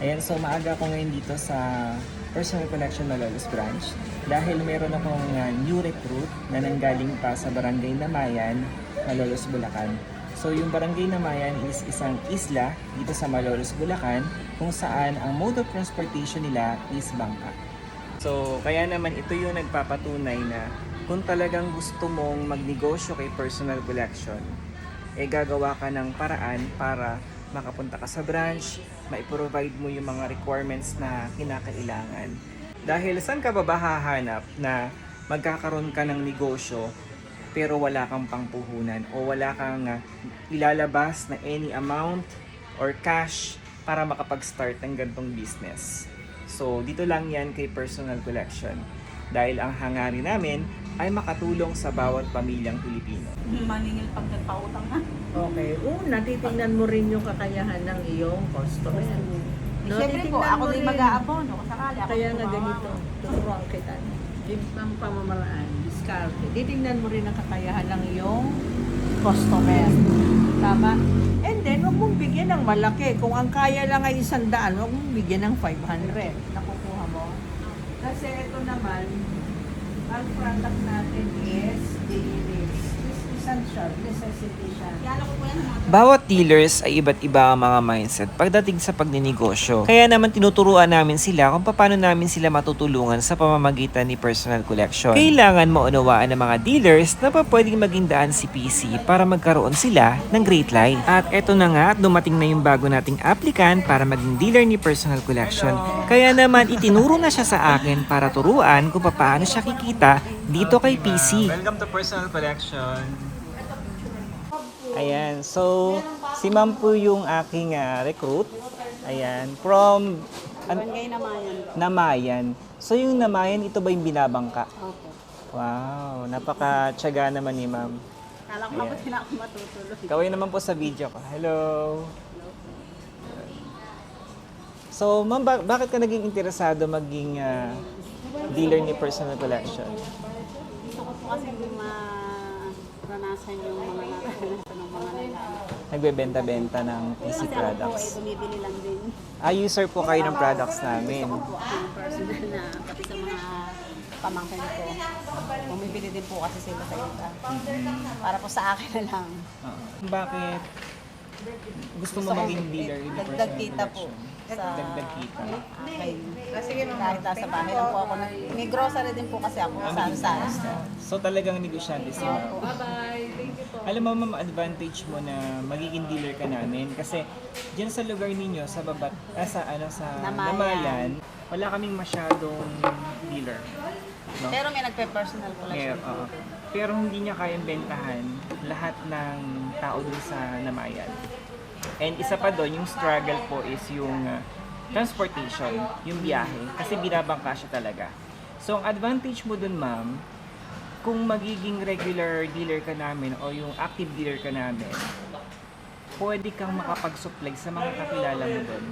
Ayan, so maaga ako ngayon dito sa Personal Collection Malolos Branch dahil meron akong uh, new recruit na nanggaling pa sa Barangay Namayan, Malolos, Bulacan. So yung Barangay Namayan is isang isla dito sa Malolos, Bulacan kung saan ang mode of transportation nila is bangka. So kaya naman ito yung nagpapatunay na kung talagang gusto mong magnegosyo kay Personal Collection, eh gagawa ka ng paraan para makapunta ka sa branch, maiprovide mo yung mga requirements na kinakailangan. Dahil saan ka ba hahanap na magkakaroon ka ng negosyo pero wala kang pangpuhunan o wala kang ah, ilalabas na any amount or cash para makapag-start ng gantong business. So, dito lang yan kay Personal Collection. Dahil ang hangarin namin ay makatulong sa bawat pamilyang Pilipino. maningil pag nagpautang na. Okay. Una, titingnan mo rin yung kakayahan ng iyong customer. No, Siyempre po, ako din rin. mag-aabono kung sakali ako Kaya nga ganito, tuturuan kita. Yung pang pamamaraan, diskarte. Titingnan mo rin ang kakayahan ng iyong customer. Tama? And then, huwag mong bigyan ng malaki. Kung ang kaya lang ay isang daan, huwag mong bigyan ng 500. Nakukuha mo? Kasi ito naman, ang product natin is daily essential, necessity siya. Kaya ko po yan mga Bawat dealers ay iba't iba ang mga mindset pagdating sa pagninegosyo. Kaya naman tinuturuan namin sila kung paano namin sila matutulungan sa pamamagitan ni personal collection. Kailangan maunawaan ng mga dealers na pa pwedeng maging daan si PC para magkaroon sila ng great life. At eto na nga, dumating na yung bago nating applicant para maging dealer ni personal collection. Kaya naman itinuro na siya sa akin para turuan kung paano siya kikita dito kay PC. Welcome to personal collection. Ayan, so si ma'am po yung aking ah, recruit. Ayan, from an- barangay naman yan. Namayan. So yung Namayan, ito ba yung binabangka? Opo. Wow, napaka-tsaga naman ni ma'am. Kala ko mabuti na ako matutuloy. Kaway naman po sa video ko. Hello! So, ma'am, ba- bakit ka naging interesado maging ah, dealer ni Personal Collection? Gusto ko po kasi maranasan yung mga naranasan ng mga lalaki. Nagbebenta-benta ng PC Kasi ako po ay products. bumibili lang din. Ah, user po kayo ng products namin. Gusto ko po ako yung personal na pati sa mga pamangkin ko. Bumibili din po kasi sila sa iba. Para po sa akin na lang. Ah, bakit gusto mo maging dealer in dagdag kita po. Sa Dagdag kita. akin. Kahit nasa bahay lang po ako. nag- May grocery din po kasi ako sa sa So talagang negosyante si ma'am. Alam mo ma'am, advantage mo na magiging dealer ka namin kasi diyan sa lugar ninyo sa babat ah, sa ano sa Namayan. Namayan, wala kaming masyadong dealer. No? Pero may nagpe-personal Mer- collection po. oo. Pero hindi niya kayang bentahan lahat ng tao dun sa Namayan. And isa pa doon, yung struggle po is yung uh, transportation, yung biyahe, kasi binabangka siya talaga. So, ang advantage mo dun, ma'am, kung magiging regular dealer ka namin o yung active dealer ka namin, pwede kang makapag-supply sa mga kakilala mo dun.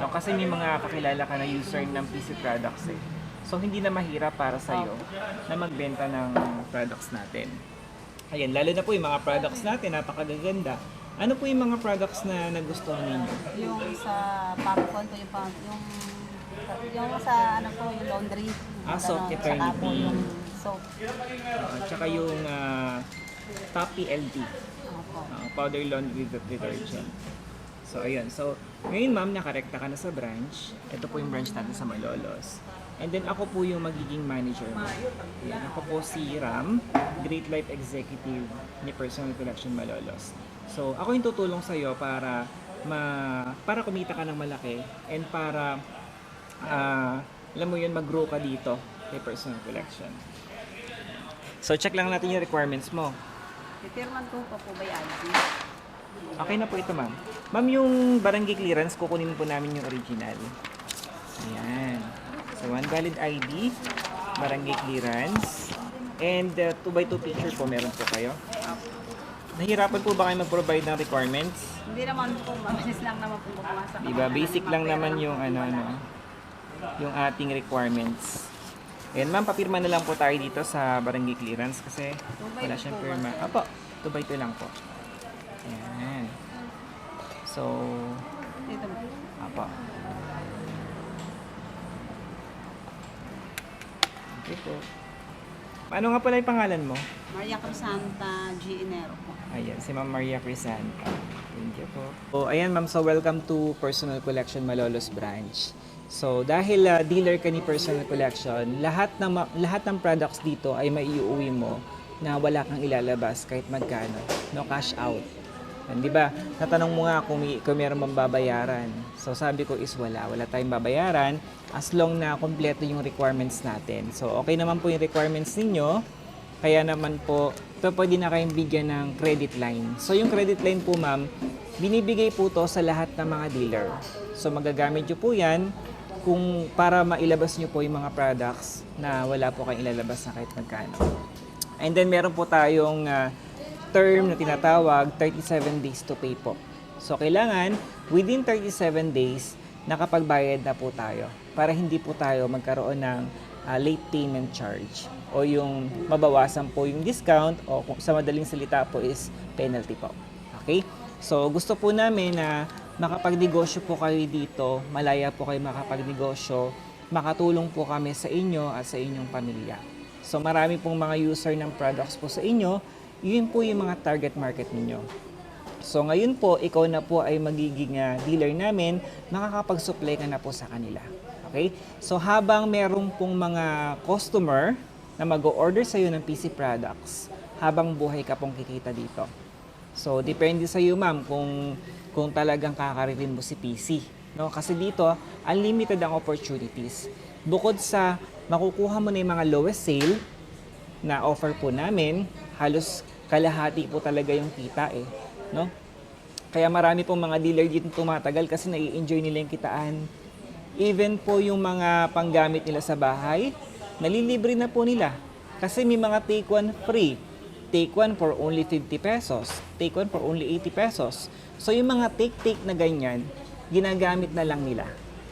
No, kasi may mga kakilala ka na user ng PC products eh. So, hindi na mahirap para sa'yo na magbenta ng products natin. Ayan, lalo na po yung mga products natin, napakagaganda. Ano po yung mga products na nagustuhan ninyo? Yung sa Papcon po yung, pang- yung yung sa ano po yung laundry. Ah, soap Ganon. eternity. Saka po yung soap. Uh, tsaka yung uh, Top PLD, Opo. uh, powder laundry det- detergent. So, ayun. So, ngayon ma'am, nakarekta ka na sa branch. Ito po yung branch natin sa Malolos. And then ako po yung magiging manager mo. Ayan, ako po si Ram, Great Life Executive ni Personal Collection Malolos. So, ako yung tutulong sa iyo para ma para kumita ka ng malaki and para ah, alam mo yun, mag-grow ka dito kay Personal Collection. So, check lang natin yung requirements mo. Pipirman ko pa po ba yung ID? Okay na po ito, ma'am. Ma'am, yung barangay clearance, kukunin po namin yung original. Ayan. So, one valid ID, barangay clearance, and 2x2 picture po meron po kayo. Nahirapan po ba kayo mag-provide ng requirements? Hindi naman po, mabilis lang naman po bumasa. Diba? Basic lang naman yung ano, ano, yung ating requirements. And ma'am, papirma na lang po tayo dito sa barangay clearance kasi wala siyang po pirma. siya? Opo, 2 by 2 lang po. Ayan. So, Dito po. opo. Okay po. Ano nga pala yung pangalan mo? Maria Crisanta G. Enero po. Ayan, si Ma'am Maria Crisanta. Thank you po. So, ayan ma'am, so welcome to Personal Collection Malolos Branch. So, dahil ah, dealer ka ni Personal Collection, lahat ng lahat ng products dito ay maiuwi mo na wala kang ilalabas kahit magkano. No cash out. Di ba? Natanong mo nga kung, kung meron bang babayaran. So sabi ko is wala. Wala tayong babayaran as long na kompleto yung requirements natin. So okay naman po yung requirements ninyo. Kaya naman po, ito pwede na kayong bigyan ng credit line. So yung credit line po ma'am, binibigay po to sa lahat ng mga dealer. So magagamit nyo po yan kung para mailabas nyo po yung mga products na wala po kayong ilalabas na kahit magkano. And then meron po tayong ah, term na tinatawag 37 days to pay po. So kailangan within 37 days nakapagbayad na po tayo para hindi po tayo magkaroon ng ah, late payment charge o yung mabawasan po yung discount o kung sa madaling salita po is penalty po. Okay? So gusto po namin na makapagnegosyo po kayo dito, malaya po kayo makapagnegosyo, makatulong po kami sa inyo at sa inyong pamilya. So marami pong mga user ng products po sa inyo, yun po yung mga target market ninyo. So ngayon po, ikaw na po ay magiging ah, dealer namin, makakapag-supply ka na po sa kanila. Okay? So habang merong pong mga customer na mag-order sa iyo ng PC products, habang buhay ka pong kikita dito. So depende sa iyo ma'am kung kung talagang kakaririn mo si PC. No? Kasi dito, unlimited ang opportunities. Bukod sa makukuha mo na yung mga lowest sale na offer po namin, halos kalahati po talaga yung kita eh. No? Kaya marami pong mga dealer dito tumatagal kasi nai-enjoy nila yung kitaan. Even po yung mga panggamit nila sa bahay, nalilibre na po nila. Kasi may mga take one free. Take one for only 50 pesos. Take one for only 80 pesos. So yung mga take-take na ganyan, ginagamit na lang nila.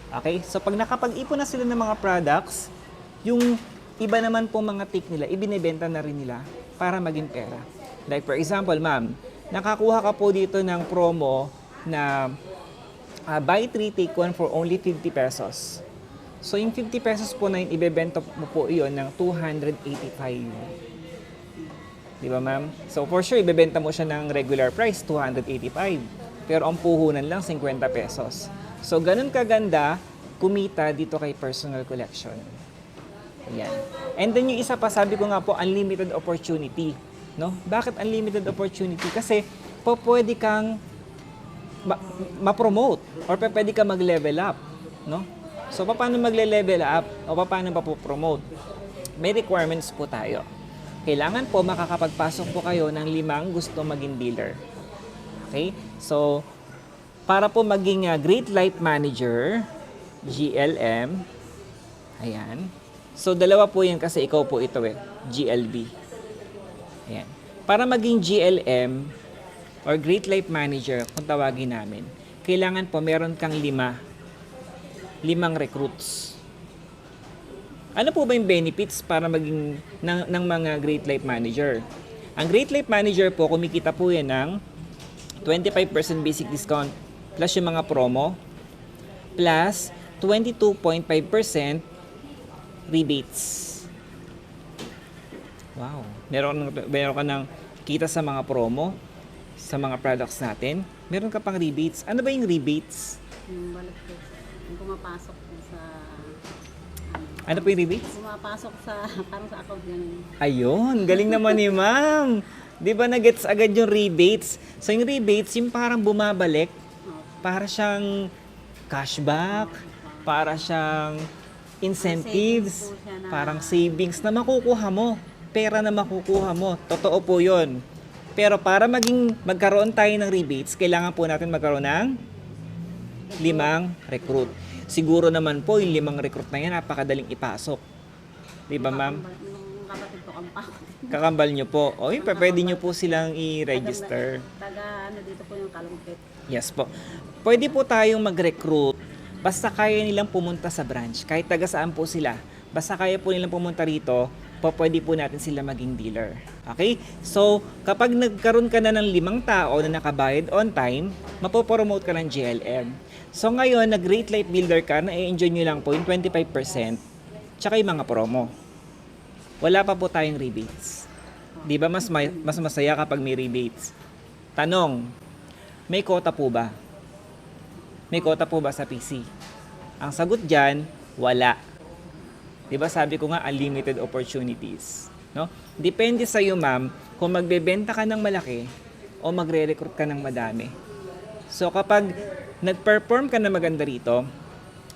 Okay? So pag nakapag-ipon na sila ng mga products, yung iba naman po mga take nila, ibinebenta na rin nila para maging pera. Like for example, ma'am, nakakuha ka po dito ng promo na ah, buy 3 take 1 for only 50 pesos. So yung 50 pesos po na yun, ibebenta mo po iyon ng 285. Di ba ma'am? So for sure, ibebenta mo siya ng regular price, 285. Pero ang puhunan lang, 50 pesos. So ganun kaganda, kumita dito kay personal collection. Ayan. And then yung isa pa, sabi ko nga po, unlimited opportunity. No? Bakit unlimited opportunity? Kasi po pwede kang ma- ma-promote or pa pwede ka mag-level up. No? So, paano magle-level up o paano pa po promote? May requirements po tayo. Kailangan po makakapagpasok po kayo ng limang gusto maging dealer. Okay? So, para po maging uh, Great Life Manager, GLM, ayan. So, dalawa po yan kasi ikaw po ito eh, GLB. Ayan. Para maging GLM or Great Life Manager, kung tawagin namin, kailangan po meron kang lima, limang recruits. Ano po ba yung benefits para maging ng, ng mga Great Life Manager? Ang Great Life Manager po, kumikita po yan ng 25% basic discount plus yung mga promo plus 22.5% rebates. Wow. Meron, meron ka ng kita sa mga promo, sa mga products natin. Meron ka pang rebates. Ano ba yung rebates? Yung balik po. Yung pumapasok po sa... ano, Ano po yung rebates? Pumapasok sa... Parang sa account ganun. Ayun, galing naman ni ma'am. Di ba na-gets agad yung rebates? So yung rebates, yung parang bumabalik, para siyang cashback, para siyang incentives, parang savings na makukuha mo. Pera na makukuha mo. Totoo po yun. Pero para maging magkaroon tayo ng rebates, kailangan po natin magkaroon ng limang recruit. Siguro naman po yung limang recruit na yan, napakadaling ipasok. Di ba ma'am? Kakambal nyo po. O yun, pwede nyo po silang i-register. Taga ano dito po yung kalumpit. Yes po. Pwede po tayong mag-recruit basta kaya nilang pumunta sa branch. Kahit taga saan po sila. Basta kaya po nilang pumunta rito, po pwede po natin sila maging dealer. Okay? So, kapag nagkaroon ka na ng limang tao na nakabayad on time, mapopromote ka ng GLM. So, ngayon, nag-Great Life Builder ka, na-enjoy nyo lang po yung 25%, tsaka yung mga promo. wala pa po tayong rebates. Di ba mas, may- mas masaya kapag may rebates? Tanong, may quota po ba? May quota po ba sa PC? Ang sagot dyan, wala. Di ba sabi ko nga, unlimited opportunities. No? Depende sa iyo, ma'am, kung magbebenta ka ng malaki o magre-recruit ka ng madami. So kapag nag-perform ka na maganda rito,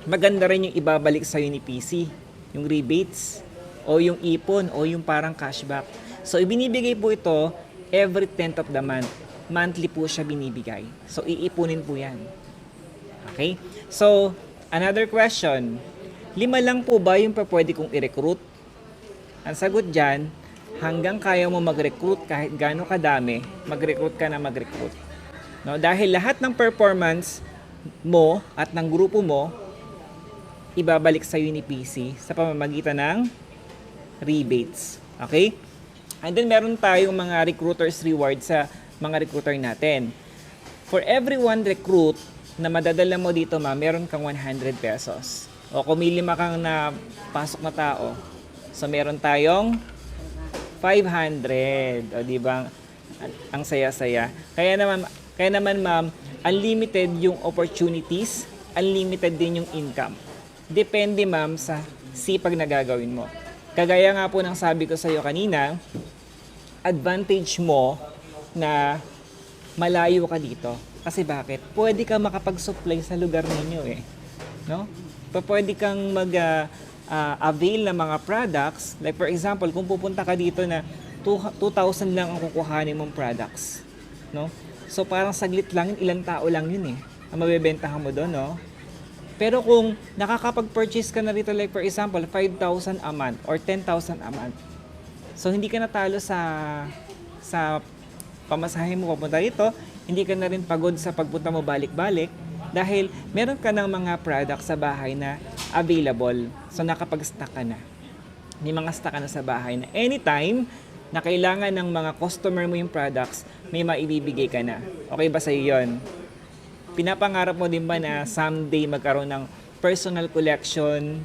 maganda rin yung ibabalik sa'yo ni PC, yung rebates, o yung ipon, o yung parang cashback. So ibinibigay po ito every 10th of the month. Monthly po siya binibigay. So iipunin po yan. Okay? So, another question. Lima lang po ba yung pwede kong i-recruit? Ang sagot dyan, hanggang kaya mo mag-recruit kahit gaano kadami, mag-recruit ka na mag-recruit. No? Dahil lahat ng performance mo at ng grupo mo, ibabalik sa ni PC sa pamamagitan ng rebates. Okay? And then meron tayong mga recruiters reward sa mga recruiter natin. For every one recruit na madadala mo dito ma, meron kang 100 pesos. O kung may lima kang na pasok na tao, so meron tayong 500. O di ba? Ang- Ang saya-saya. Kaya naman kaya naman ma'am, unlimited yung opportunities, unlimited din yung income. Depende ma'am sa sipag na gagawin mo. Kagaya nga po ng sabi ko sa iyo kanina, advantage mo na malayo ka dito. Kasi bakit? Pwede ka makapag-supply sa lugar ninyo eh. No? Pa- Pwede kang mag ah, ah, avail ng mga products. Like for example, kung pupunta ka dito na two- 2,000 lang ang kukuhanin mong products. No? So parang saglit lang, ilang tao lang yun eh. Ang mabebentahan mo doon, no? Pero kung nakakapag-purchase ka na rito, like for example, 5,000 a month or 10,000 a month, So hindi ka natalo sa sa pamasahe mo papunta dito, hindi ka na rin pagod sa pagpunta mo balik-balik dahil meron ka ng mga products sa bahay na available. So nakapag-stock ka na. May mga stock ka na sa bahay na anytime na kailangan ng mga customer mo yung products, may maibibigay ka na. Okay ba sa yun? Pinapangarap mo din ba na someday magkaroon ng personal collection?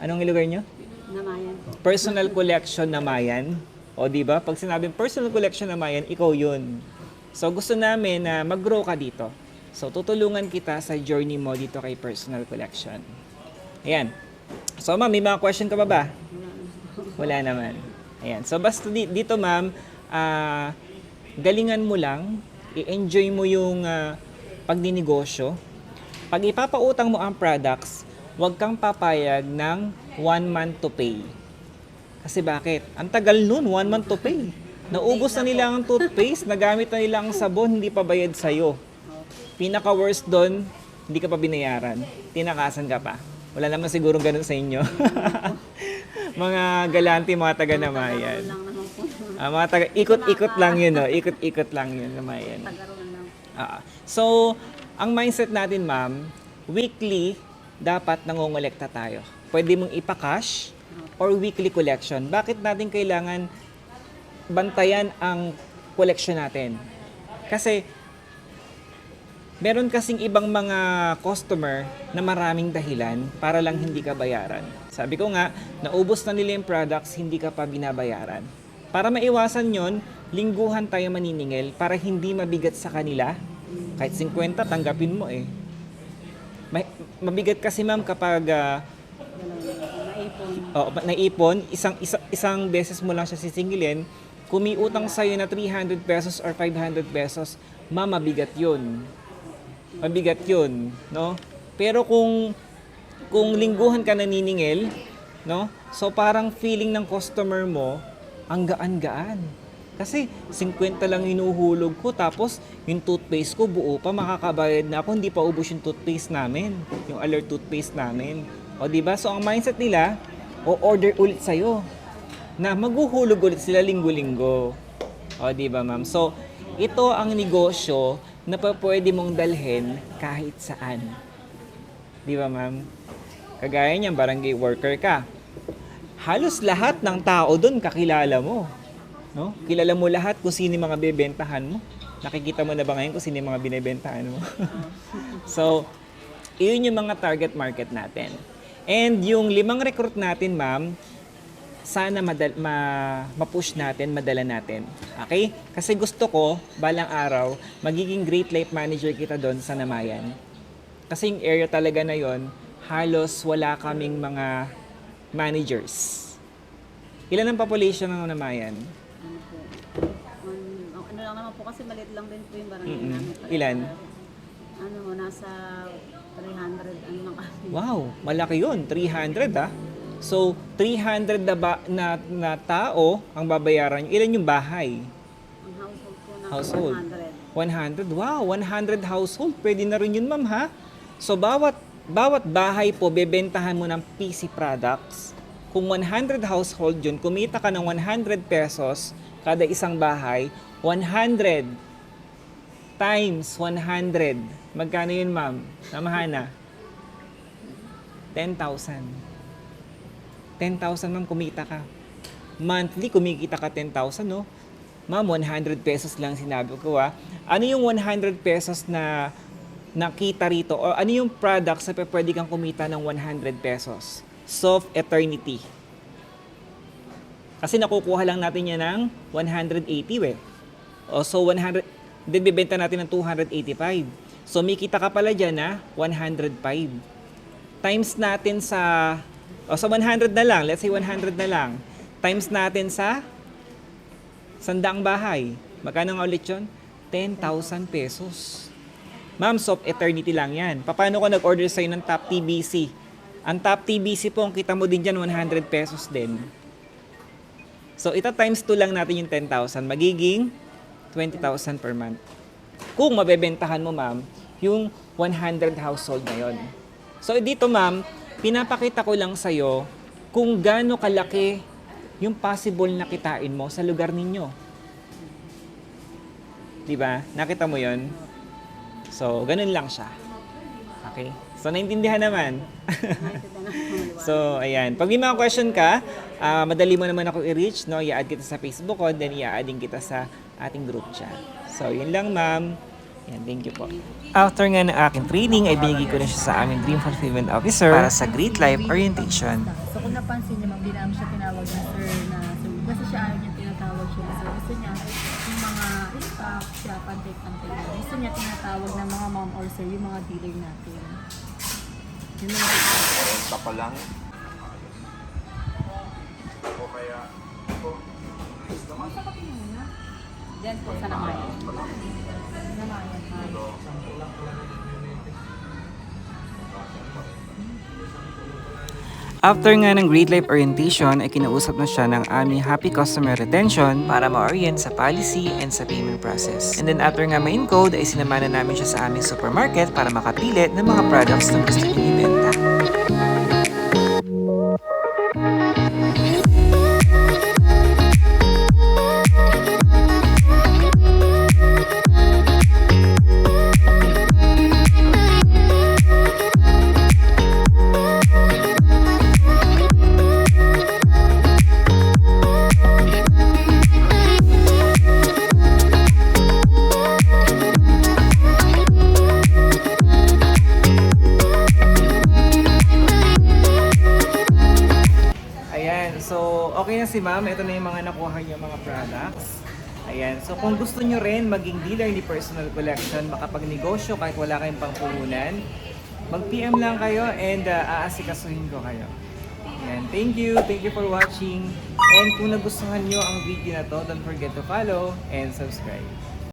Anong ilugar nyo? Namayan personal collection na Mayan. O di ba? Pag sinabing personal collection na Mayan, ikaw 'yun. So gusto namin na mag-grow ka dito. So tutulungan kita sa journey mo dito kay personal collection. Ayan. So ma'am, may mga question ka ba ba? Wala naman. Ayan. So basta di- dito ma'am, ah, galingan mo lang, i-enjoy mo yung ah, pagninegosyo. Pag ipapautang mo ang products, huwag kang papayag ng one month to pay. Kasi bakit? Ang tagal nun, one month to pay. Naubos na nila ang toothpaste, nagamit na nila ang sabon, hindi pa bayad sa'yo. Pinaka-worst doon, hindi ka pa binayaran. Tinakasan ka pa. Wala naman siguro ganun sa inyo. mga galante, mga naman po. Ah, mga taga, ikot-ikot lang yun, no? Ikot-ikot lang yun, namayan. Lang. Ah, so, ang mindset natin, ma'am, weekly, dapat nangongolekta tayo. Pwede mong ipa-cash or weekly collection. Bakit natin kailangan bantayan ang collection natin? Kasi, meron kasing ibang mga customer na maraming dahilan para lang hindi ka bayaran. Sabi ko nga, naubos na nila yung products, hindi ka pa binabayaran. Para maiwasan yon, lingguhan tayo maniningil para hindi mabigat sa kanila. Kahit 50, tanggapin mo eh. Ma- mabigat kasi ma'am kapag Naipon. oh, naipon, isang, isa- isang beses mo lang siya sisingilin, kung may utang sa'yo na 300 pesos or 500 pesos, ma'am, mabigat yun. Mabigat yun, no? Pero kung kung lingguhan ka naniningil, no? So parang feeling ng customer mo, ang gaan-gaan. Kasi 50 lang hinuhulog ko tapos yung toothpaste ko buo pa makakabayad na ako hindi pa ubos yung toothpaste namin, yung alert toothpaste namin. O di ba? So ang mindset nila, o order ulit sa'yo na maghuhulog ulit sila linggo-linggo. O di ba ma'am? So ito ang negosyo na pa pwede mong dalhin kahit saan. Di ba ma'am? Kagaya niyan, barangay worker ka. Halos lahat ng tao doon kakilala mo. No? Kilala mo lahat kung sino mga bebentahan mo. Nakikita mo na ba ngayon kung sino mga binebentahan mo? so, iyon yung mga target market natin. And yung limang recruit natin, ma'am, sana madal- ma- ma-push natin, madala natin. Okay? Kasi gusto ko, balang araw, magiging great life manager kita doon sa Namayan. Kasi yung area talaga na yon halos wala kaming mga managers. Ilan ang population ng Namayan? Ano po. Um, ano lang naman po kasi maliit lang din po yung barangay Mm-mm. namin. Ilan? Ano, nasa 300 ano lang kami. Wow, malaki yun. 300 ah. So, 300 na, ba, na, na tao ang babayaran nyo. Ilan yung bahay? Ang household po na Household. 100. 100. Wow, 100 household. Pwede na rin yun, ma'am, ha? So, bawat, bawat bahay po, bebentahan mo ng PC products. Kung 100 household yun, kumita ka ng 100 pesos kada isang bahay, 100 times 100. Magkano yun, ma'am? Namahana? 10,000. 10,000, ma'am, kumita ka. Monthly, kumikita ka 10,000, no? Ma'am, 100 pesos lang sinabi ko, ha? Ano yung 100 pesos na nakita rito? O ano yung products na pwede kang kumita ng 100 pesos? Soft Eternity. Kasi nakukuha lang natin yan ng 180, we. O, so 100, then bibenta natin ng 285. So, may kita ka pala dyan na 105 times natin sa o sa 100 na lang, let's say 100 na lang, times natin sa sandaang bahay. Magkano nga ulit yun? 10,000 pesos. Ma'am, soft eternity lang yan. Paano ko nag-order sa'yo ng top TBC? Ang top TBC po, ang kita mo din dyan, 100 pesos din. So, ita times 2 lang natin yung 10,000. Magiging 20,000 per month. Kung mabebentahan mo, ma'am, yung 100 household na yon. So, dito, ma'am, pinapakita ko lang sa'yo kung gaano kalaki yung possible na kitain mo sa lugar ninyo. Di ba? Nakita mo yon? So, ganun lang siya. Okay? So, naintindihan naman. so, ayan. Pag may mga question ka, ah, madali mo naman ako i-reach, no? I-add kita sa Facebook ko, then i-add din kita sa ating group chat. So, yun lang, ma'am. Yan, thank you po. After nga ng aking training, ay binigay ko na siya sa aming Dream Fulfillment Officer para sa Great Life Orientation. So kung napansin niyo, ma'am, di namin siya tinawag na sir na sir. Kasi siya ayaw niya tinatawag siya sir. Gusto niya yung mga staff siya, pantay-pantay na. Gusto niya tinatawag ng mga ma'am or sir, yung mga dealer natin. Yun lang. Benta pa lang. Diyan po sa Namayan. After nga ng Great Life Orientation ay kinausap na siya ng aming Happy Customer Retention para ma-orient sa policy and sa payment process. And then after nga main code ay sinama na namin siya sa aming supermarket para makapili ng mga products na gusto niyang ibenta. So kung gusto nyo rin maging dealer ni Personal Collection, makapagnegosyo kahit wala kayong pangpuhunan, mag-PM lang kayo and uh, aasikasuhin ko kayo. Ayan, thank you, thank you for watching. And kung nagustuhan nyo ang video na to, don't forget to follow and subscribe.